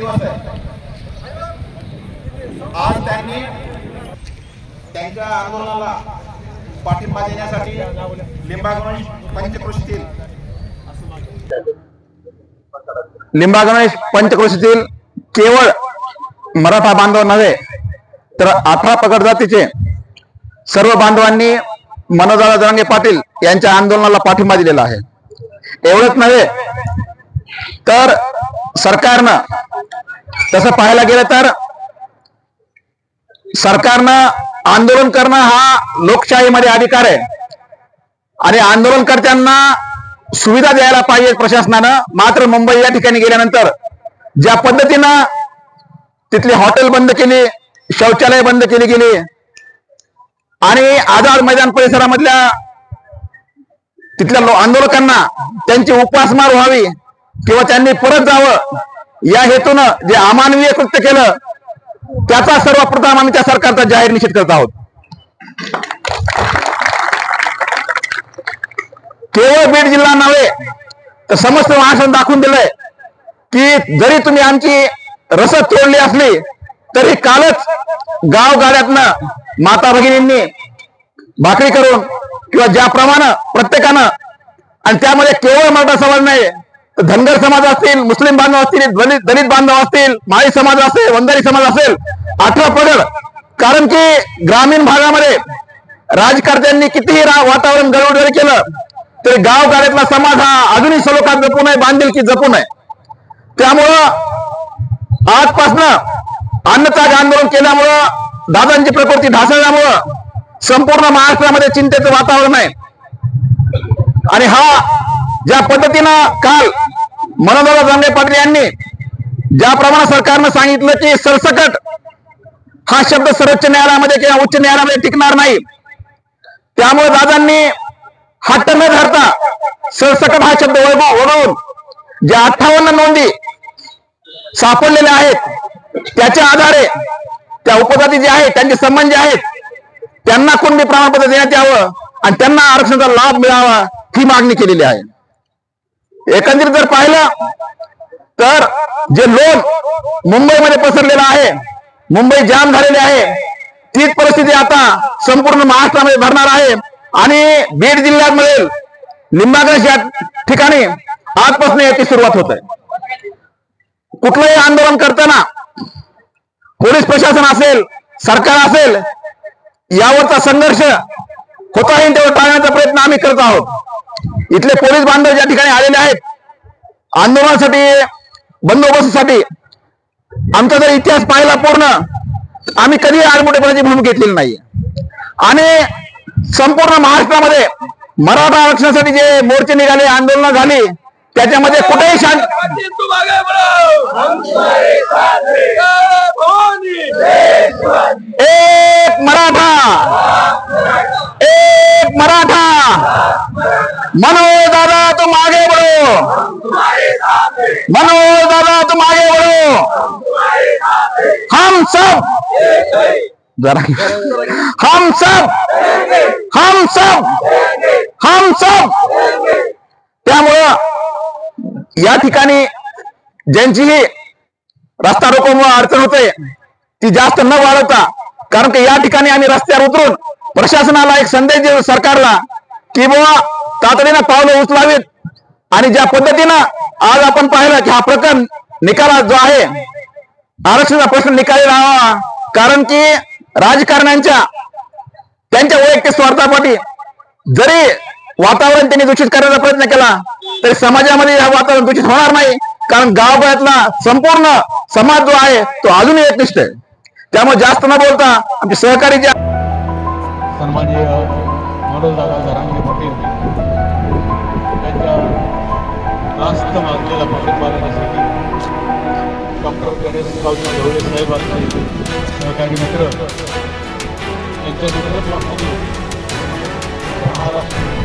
दिवस आहे. आज त्यांनी त्यांच्या आंदोलनाला पाठिंबा देण्यासाठी लिंबागणेश पंचकृषीतील लिंबागणेश पंचकृषीतील केवळ मराठा बांधव नव्हे तर अठरा पगड जातीचे सर्व बांधवांनी मनोजदादा जरांगे पाटील यांच्या आंदोलनाला पाठिंबा दिलेला आहे. एवढंच नव्हे तर सरकारनं तसं पाहायला गेलं तर सरकारनं आंदोलन करणं हा लोकशाहीमध्ये अधिकार आहे. आणि आंदोलनकर्त्यांना सुविधा द्यायला पाहिजे प्रशासनानं. मात्र मुंबई या ठिकाणी गेल्यानंतर ज्या पद्धतीनं तिथली हॉटेल बंद केली शौचालय बंद केली गेली आणि आझाद मैदान परिसरामधल्या तिथल्या आंदोलकांना त्यांची उपासमार व्हावी किंवा त्यांनी परत जावं या हेतूनं जे अमानवीय कृत्य केलं त्याचा सर्वप्रथम आम्ही त्या सरकारचा जाहीर निषेध करत आहोत. केवळ बीड जिल्हा नव्हे तर समस्त महाराष्ट्रात दाखवून दिलंय की जरी तुम्ही आमची रसद तोडली असली तरी कालच गाव गाड्यातनं माता भगिनींनी भाकरी करून किंवा ज्याप्रमाणे प्रत्येकानं आणि त्यामध्ये केवळ मराठा समाज नाही धनगर समाज असतील मुस्लिम बांधव असतील दलित दलित बांधव असतील माळी समाज असेल वंजारी समाज असेल अठरा पडल. कारण की ग्रामीण भागामध्ये राजकर्त्यांनी कितीही रा- वातावरण गडबड केलं तरी गाव गाड्यातला समाज हा अजूनही सलोखात जपून आहे बांधिलकी जपून आहे त्यामुळं आजपासनं अन्नताग आंदोलन केल्यामुळं दादांची प्रकृती ढासळल्यामुळं संपूर्ण महाराष्ट्रामध्ये चिंतेचं वातावरण आहे. आणि हा ज्या पद्धतीनं काल मनोदरा जांगे पाटील यांनी ज्याप्रमाणे सरकारनं सांगितलं की सरसकट हा शब्द सर्वोच्च न्यायालयामध्ये किंवा उच्च न्यायालयामध्ये टिकणार नाही. त्यामुळे दादांनी हट्ट न धरता सरसकट हा शब्द वगळून वगळून ज्या अठ्ठावन्न नोंदी सापडलेल्या आहेत त्याच्या आधारे त्या उपजाती जे आहेत त्यांचे संबंध जे आहेत त्यांना कुणबी प्रमाणपत्र देण्यात यावं आणि त्यांना आरक्षणाचा लाभ मिळावा ही मागणी केलेली आहे. एकंदरीत जर पाहिलं तर जे लोन मुंबईमध्ये पसरलेलं आहे मुंबई जाम झालेली आहे तीच परिस्थिती आता संपूर्ण महाराष्ट्रामध्ये भरणार आहे. आणि बीड जिल्ह्यामध्ये लिंबागंज या ठिकाणी आजपासून याची सुरुवात होत आहे. कुठलंही आंदोलन करताना पोलीस प्रशासन असेल सरकार असेल यावरचा संघर्ष होता येईल तेवढा टाळण्याचा प्रयत्न आम्ही करत आहोत. इथले पोलीस बांधव ज्या ठिकाणी आलेले आहेत आंदोलनासाठी बंदोबस्तासाठी आमचा जर इतिहास पाहिला पूर्ण आम्ही कधी आडमोठेपणाची भूमिका घेतलेली नाही आणि संपूर्ण महाराष्ट्रामध्ये मराठा आरक्षणासाठी जे मोर्चे निघाले आंदोलन झाली त्याच्यामध्ये कुठेही शांत तुम आगे बढ़ो हम तुम्हारे साथ हैं भवानी एक मराठा एक मराठा मनोज दादा तुम आगे बढ़ो तुम्हारे साथ हैं मनोज दादा तुम आगे बढ़ो हम सब जरा हम सब हम सब हम सब त्यामुळं या ठिकाणी ज्यांची ही रस्ता रोकोमुळे अडचण होते ती जास्त न वाढवता कारण की या ठिकाणी आम्ही रस्त्यावर उतरून प्रशासनाला एक संदेश देऊ सरकारला की बाबा तातडीनं पावलं उचलावीत. आणि ज्या पद्धतीनं आज आपण पाहिलं की हा प्रकरण निकाला जो आहे आरक्षणाचा प्रश्न निकाली राहावा कारण की राजकारण्यांच्या त्यांच्या वैयक्तिक स्वार्थापाठी जरी वातावरण त्यांनी दूषित करण्याचा प्रयत्न केला तरी समाजामध्ये हे वातावरण दूषित होणार नाही. कारण गावभरातला संपूर्ण समाज जो आहे तो अजूनही एकनिष्ठ आहे. त्यामुळे जास्त न बोलता आमचे सहकारी जे सन्माननीय मनोजदादा पाटील. रास्त मानलेला पाठिंबा डॉक्टर गणेश गावजी ढवळे साहेब असतील सहकारी मित्र यांच्या नेतृत्वाखाली महाराष्ट्र